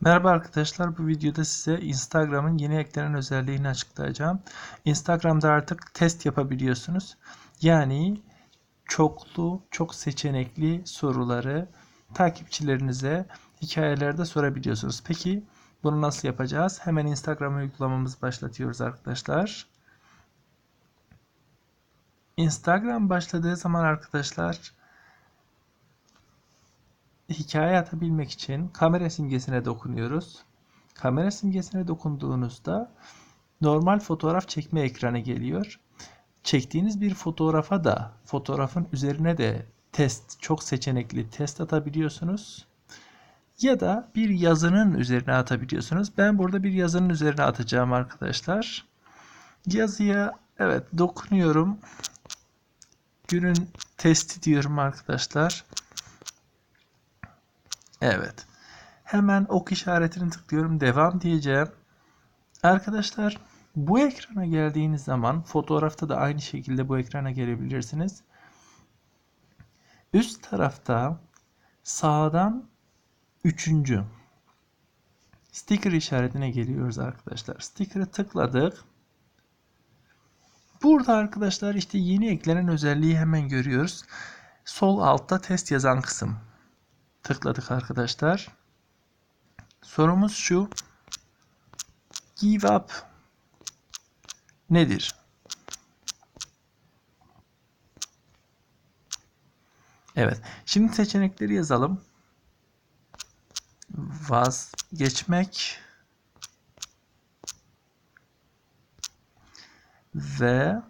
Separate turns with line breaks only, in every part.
Merhaba arkadaşlar bu videoda size Instagram'ın yeni eklenen özelliğini açıklayacağım. Instagram'da artık test yapabiliyorsunuz. Yani çoklu, çok seçenekli soruları takipçilerinize hikayelerde sorabiliyorsunuz. Peki bunu nasıl yapacağız? Hemen Instagram uygulamamızı başlatıyoruz arkadaşlar. Instagram başladığı zaman arkadaşlar hikaye atabilmek için kamera simgesine dokunuyoruz. Kamera simgesine dokunduğunuzda normal fotoğraf çekme ekranı geliyor. Çektiğiniz bir fotoğrafa da fotoğrafın üzerine de test çok seçenekli test atabiliyorsunuz. Ya da bir yazının üzerine atabiliyorsunuz. Ben burada bir yazının üzerine atacağım arkadaşlar. Yazıya evet dokunuyorum. Günün testi diyorum arkadaşlar. Evet. Hemen ok işaretini tıklıyorum. Devam diyeceğim. Arkadaşlar bu ekrana geldiğiniz zaman fotoğrafta da aynı şekilde bu ekrana gelebilirsiniz. Üst tarafta sağdan üçüncü sticker işaretine geliyoruz arkadaşlar. Sticker'ı tıkladık. Burada arkadaşlar işte yeni eklenen özelliği hemen görüyoruz. Sol altta test yazan kısım tıkladık arkadaşlar. Sorumuz şu. Give up nedir? Evet. Şimdi seçenekleri yazalım. Vazgeçmek ve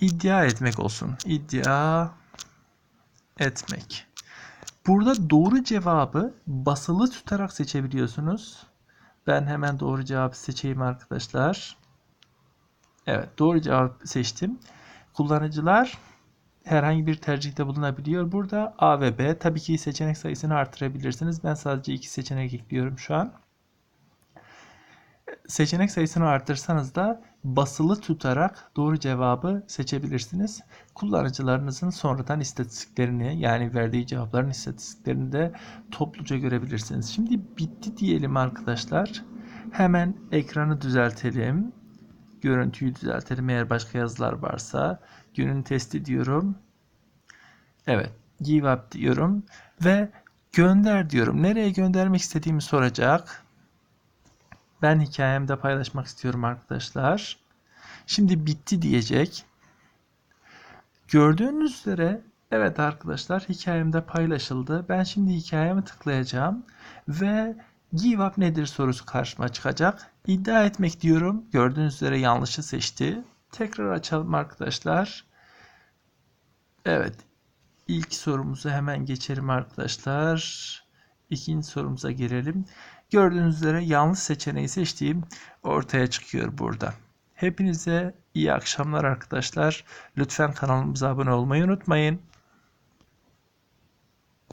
iddia etmek olsun. İddia etmek. Burada doğru cevabı basılı tutarak seçebiliyorsunuz. Ben hemen doğru cevabı seçeyim arkadaşlar. Evet doğru cevap seçtim. Kullanıcılar herhangi bir tercihte bulunabiliyor. Burada A ve B. Tabii ki seçenek sayısını artırabilirsiniz. Ben sadece iki seçenek ekliyorum şu an seçenek sayısını arttırsanız da basılı tutarak doğru cevabı seçebilirsiniz. Kullanıcılarınızın sonradan istatistiklerini yani verdiği cevapların istatistiklerini de topluca görebilirsiniz. Şimdi bitti diyelim arkadaşlar. Hemen ekranı düzeltelim. Görüntüyü düzeltelim eğer başka yazılar varsa. Günün testi diyorum. Evet. Give up diyorum. Ve gönder diyorum. Nereye göndermek istediğimi soracak. Ben hikayemde paylaşmak istiyorum arkadaşlar. Şimdi bitti diyecek. Gördüğünüz üzere evet arkadaşlar hikayemde paylaşıldı. Ben şimdi hikayeme tıklayacağım ve give up nedir sorusu karşıma çıkacak. İddia etmek diyorum. Gördüğünüz üzere yanlışı seçti. Tekrar açalım arkadaşlar. Evet. İlk sorumuzu hemen geçelim arkadaşlar. İkinci sorumuza gelelim. Gördüğünüz üzere yanlış seçeneği seçtiğim ortaya çıkıyor burada. Hepinize iyi akşamlar arkadaşlar. Lütfen kanalımıza abone olmayı unutmayın.